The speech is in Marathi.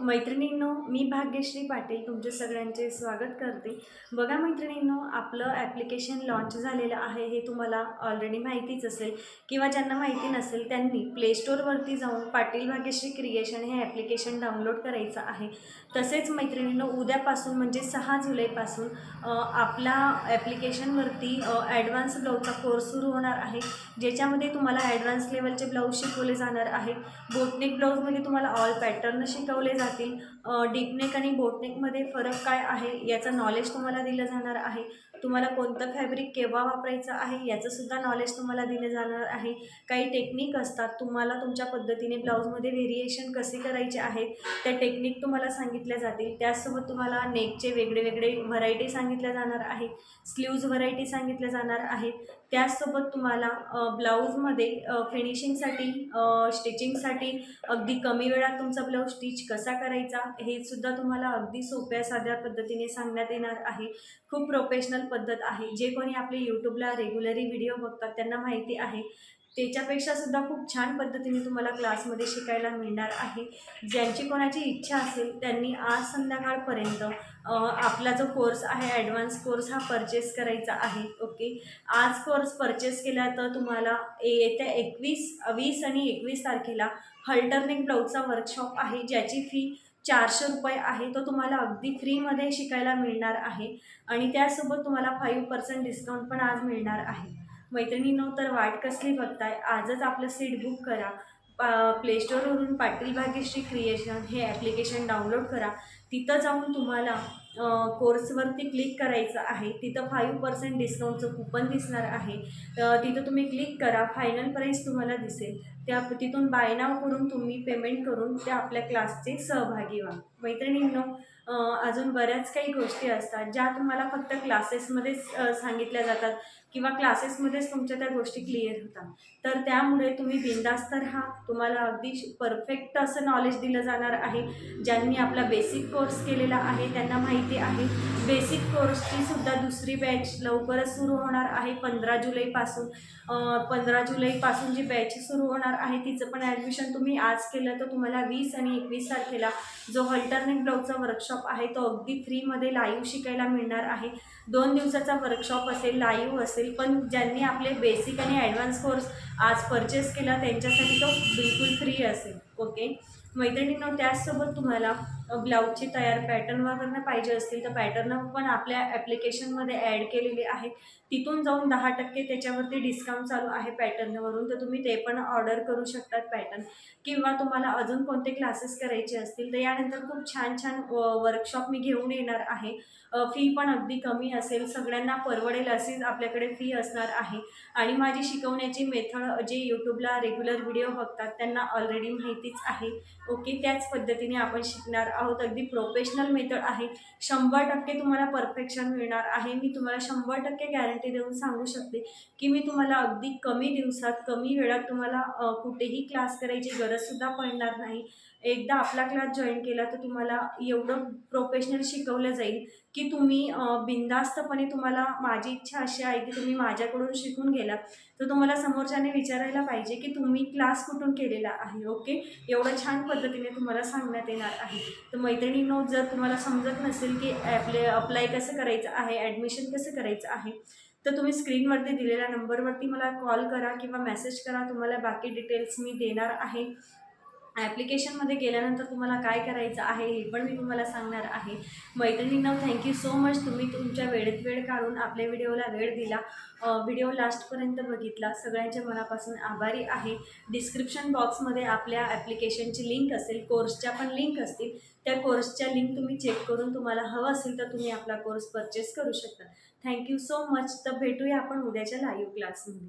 मैत्रिणींनो मी भाग्यश्री पाटील तुमचे सगळ्यांचे स्वागत करते. बघा मैत्रिणींनो आपलं ॲप्लिकेशन लॉन्च झालेलं आहे हे तुम्हाला ऑलरेडी माहितीच असेल. किंवा ज्यांना माहिती नसेल त्यांनी प्ले स्टोअरवरती जाऊन पाटील भाग्यश्री क्रिएशन हे ॲप्लिकेशन डाउनलोड करायचं आहे. तसेच मैत्रिणींनो उद्यापासून म्हणजे सहा जुलैपासून आपला ॲप्लिकेशनवरती ॲडव्हान्स ब्लाऊजचा कोर्स सुरू होणार आहे. ज्याच्यामध्ये तुम्हाला ॲडव्हान्स लेवलचे ब्लाऊज शिकवले जाणार आहेत. बोटनिक ब्लाऊजमध्ये तुम्हाला ऑल पॅटर्न शिकवले जातील डीपनेक आणि बोटनेकमध्ये फरक काय आहे? याचं नॉलेज तुम्हाला दिलं जाणार आहे. तुम्हाला कोणतं फॅब्रिक केव्हा वापरायचं आहे याचंसुद्धा नॉलेज तुम्हाला दिलं जाणार आहे. काही टेक्निक असतात तुम्हाला तुमच्या पद्धतीने ब्लाऊजमध्ये व्हेरिएशन कसे करायचे आहेत त्या टेक्निक तुम्हाला सांगितल्या जातील. त्याचसोबत तुम्हाला नेकचे वेगळे वेगळे व्हरायटी सांगितल्या जाणार आहेत स्लीव्ज व्हरायटी सांगितल्या जाणार आहेत. त्याचसोबत तुम्हाला ब्लाऊजमध्ये फिनिशिंगसाठी स्टिचिंगसाठी अगदी कमी वेळात तुमचा ब्लाऊज स्टिच कसा करायचा हे सुद्धा तुम्हाला अगदी सोप्या साध्या पद्धतीने सांगण्यात येणार आहे. खूप प्रोफेशनल पद्धत आहे. जे कोणी आपले यूट्यूबला रेग्युलरी व्हिडिओ बघतात त्यांना माहिती आहे. त्याच्यापेक्षा सुद्धा खूप छान पद्धतीने तुम्हाला क्लासमध्ये शिकायला मिळणार आहे. ज्यांची कोणाची इच्छा असेल त्यांनी आज संध्याकाळपर्यंत आपला जो कोर्स आहे ॲडव्हान्स कोर्स हा परचेस करायचा आहे. ओके? आज कोर्स परचेस केला तर तुम्हाला येत्या एकवीस वीस आणि एकवीस तारखेला हल्टरनेक ब्लाऊजचा वर्कशॉप आहे ज्याची फी चारशे रुपये आहे तो तुम्हाला अगदी फ्रीमध्ये शिकायला मिळणार आहे. आणि त्यासोबत तुम्हाला फाईव्ह पर्सेंट डिस्काउंट पण आज मिळणार आहे. मैत्रिणींनो तर वाट कसली बघताय? आजच आपलं सीट बुक करा. प्लेस्टोरवरून पाटील भाग्यश्री क्रिएशन हे ॲप्लिकेशन डाउनलोड करा. तिथं जाऊन तुम्हाला कोर्सवरती क्लिक करायचं आहे. तिथं फाईव्ह पर्सेंट डिस्काउंटचं कुपन दिसणार आहे. तिथं तुम्ही क्लिक करा. फायनल प्राईस तुम्हाला दिसेल. त्या तिथून बाय नाव करून तुम्ही पेमेंट करून त्या आपल्या क्लासचे सहभागी व्हा. मैत्रिणींनो अजून बऱ्याच काही गोष्टी असतात ज्या तुम्हाला फक्त क्लासेसमध्येच सांगितल्या जातात किंवा क्लासेसमध्येच तुमच्या त्या गोष्टी क्लिअर होतात. तर त्यामुळे तुम्ही बिंदास्त राहा. तुम्हाला अगदी परफेक्ट असं नॉलेज दिलं जाणार आहे. ज्यांनी आपला बेसिक कोर्स केलेला आहे त्यांना माहिती आहे. बेसिक कोर्सची सुद्धा दुसरी बॅच लवकरच सुरू होणार आहे पंधरा जुलैपासून पंधरा जुलैपासून जी बॅच सुरू होणार आहे तिचं पण ॲडमिशन तुम्ही आज केलं तर तुम्हाला वीस आणि एकवीस तारखेला जो अल्टरनेट ब्लॉकचा वर्कशॉप आहे तो अगदी फ्रीमध्ये लाईव्ह शिकायला मिळणार आहे. दोन दिवसाचा वर्कशॉप असेल लाईव्ह असेल पण ज्यांनी आपले बेसिक आणि ॲडव्हान्स कोर्स आज परचेस केला त्यांच्यासाठी तो बिलकुल फ्री असेल. ओके मैत्रिणींनो त्याचसोबत तुम्हाला ब्लाऊजची तयार पॅटर्न वगैरे पाहिजे असतील तर पॅटर्न पण आपल्या ॲप्लिकेशनमध्ये ॲड केलेले आहेत. तिथून जाऊन दहा टक्के त्याच्यावरती डिस्काउंट चालू आहे पॅटर्नवरून. तर तुम्ही ते पण ऑर्डर करू शकतात पॅटर्न. किंवा तुम्हाला अजून कोणते क्लासेस करायचे असतील तर यानंतर खूप छान छान वर्कशॉप मी घेऊन येणार आहे. फी पण अगदी कमी असेल. सगळ्यांना परवडेल असेच आपल्याकडे फी असणार आहे. आणि माझी शिकवण्याची मेथड जे यूट्यूबला रेग्युलर व्हिडिओ बघतात त्यांना ऑलरेडी माहितीच आहे. ओके? त्याच पद्धतीने आपण शिकणार आहोत. अगदी प्रोफेशनल मेथड आहे. शंभर टक्के तुम्हाला परफेक्शन मिळणार आहे. मी तुम्हाला शंभर टक्के गॅरंटी देऊन सांगू शकते की मी तुम्हाला अगदी कमी दिवसात कमी वेळात तुम्हाला कुठेही क्लास करायची गरजसुद्धा पडणार नाही. एकदा आपला क्लास जॉईन केला तर तुम्हाला एवढं प्रोफेशनल शिकवलं जाईल की तुम्ही बिंदास्तपणे बिनधास्तपणे तुम्हाला माझी इच्छा अशी आहे की तुम्ही माझ्याकडून शिकून गेलात तर तुम्हाला समोरच्याने विचारायला पाहिजे की तुम्ही क्लास कुठून केलेला आहे? ओके एवढं छान पद्धतीने तुम्हाला सांगण्यात येणार आहे. तर मैत्रिणींनो जर तुम्हाला समजत नसेल की ॲप्ले अप्लाय कसं करायचं आहे ॲडमिशन कसं करायचं आहे तर तुम्ही स्क्रीनवरती दिलेल्या नंबरवरती मला कॉल करा किंवा मेसेज करा. तुम्हाला बाकी डिटेल्स मी देणार आहे. ॲप्लिकेशनमध्ये गेल्यानंतर तुम्हाला काय करायचं आहे हे पण मी तुम्हाला सांगणार आहे. मैत्रिणींना थँक्यू सो मच तुम्ही तुमच्या वेळेत वेळ काढून आपल्या व्हिडिओला वेळ दिला. व्हिडिओ लास्टपर्यंत बघितला. सगळ्यांच्या मनापासून आभारी आहे. डिस्क्रिप्शन बॉक्समध्ये आपल्या ॲप्लिकेशनची लिंक असेल कोर्सच्या पण लिंक असतील. त्या कोर्सच्या लिंक तुम्ही चेक करून तुम्हाला हवं असेल तर तुम्ही आपला कोर्स परचेस करू शकता. थँक्यू सो मच तर भेटूया आपण उद्याच्या लाईव्ह क्लासमध्ये